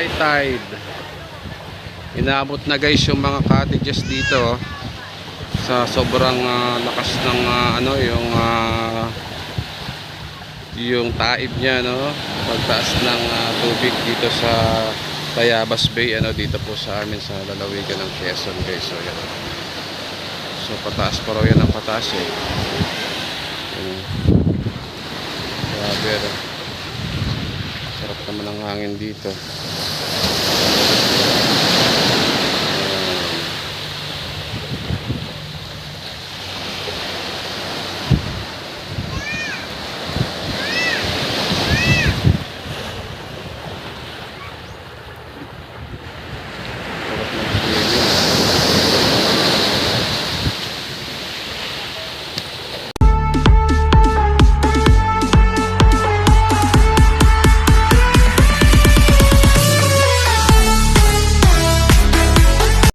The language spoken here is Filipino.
high tide. Inaabot na guys yung mga cottages dito oh, sa sobrang ah, lakas ng ah, ano yung ah, yung taib niya no? Pagtaas ng ah, tubig dito sa Tayabas Bay ano dito po sa amin sa lalawigan ng Quezon guys so yan so pataas pa raw yan ang pataas eh. Yan. grabe ano. Sarap naman ang hangin dito.